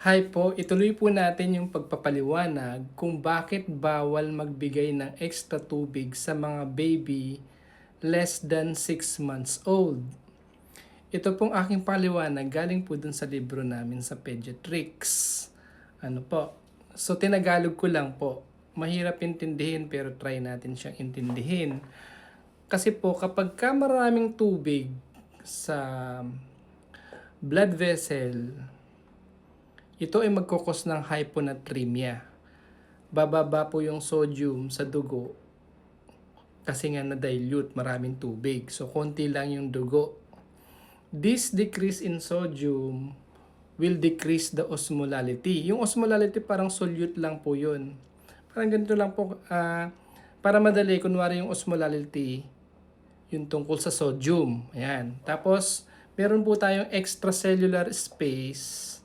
Hi po, ituloy po natin yung pagpapaliwanag kung bakit bawal magbigay ng extra tubig sa mga baby less than 6 months old. Ito pong aking paliwanag galing po dun sa libro namin sa Pediatrics. Ano po? So tinagalog ko lang po. Mahirap intindihin pero try natin siyang intindihin. Kasi po kapag ka maraming tubig sa blood vessel, ito ay magkukos ng hyponatremia. Bababa po yung sodium sa dugo kasi nga na-dilute, maraming tubig. So, konti lang yung dugo. This decrease in sodium will decrease the osmolality. Yung osmolality parang solute lang po yun. Parang ganito lang po. ah, para madali, kunwari yung osmolality, yung tungkol sa sodium. Ayan. Tapos, meron po tayong extracellular space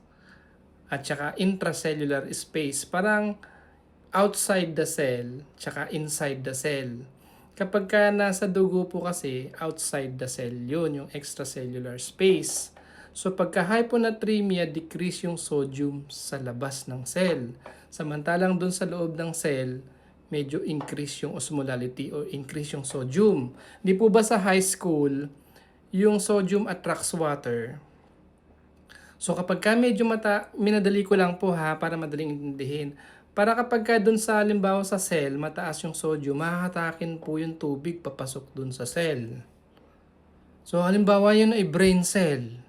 at saka intracellular space. Parang outside the cell, tsaka inside the cell. Kapag ka nasa dugo po kasi, outside the cell yun, yung extracellular space. So pagka hyponatremia, decrease yung sodium sa labas ng cell. Samantalang dun sa loob ng cell, medyo increase yung osmolality o increase yung sodium. Di po ba sa high school, yung sodium attracts water, So kapag ka medyo mata, minadali ko lang po ha para madaling intindihin. Para kapag ka dun sa halimbawa sa cell, mataas yung sodium, mahahatakin po yung tubig papasok dun sa cell. So halimbawa yun ay brain cell.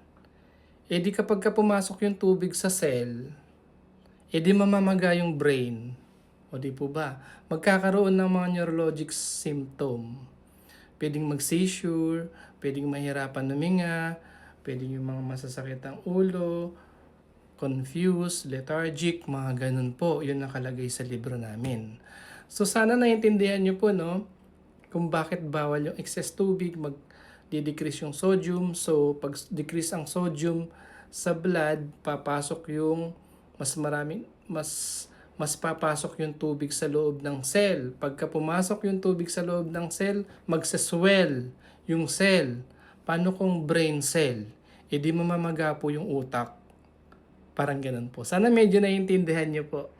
E di kapag ka pumasok yung tubig sa cell, e di mamamaga yung brain. O di po ba? Magkakaroon ng mga neurologic symptom. Pwedeng mag-seizure, pwedeng mahirapan huminga, pwedeng yung mga masasakit ang ulo, confused, lethargic, mga ganun po. Yun nakalagay sa libro namin. So sana naiintindihan nyo po no, kung bakit bawal yung excess tubig, mag decrease yung sodium. So pag decrease ang sodium sa blood, papasok yung mas maraming mas mas papasok yung tubig sa loob ng cell. Pagka pumasok yung tubig sa loob ng cell, magsaswell yung cell. Paano kung brain cell? E di mamamaga po yung utak. Parang ganun po. Sana medyo naiintindihan niyo po.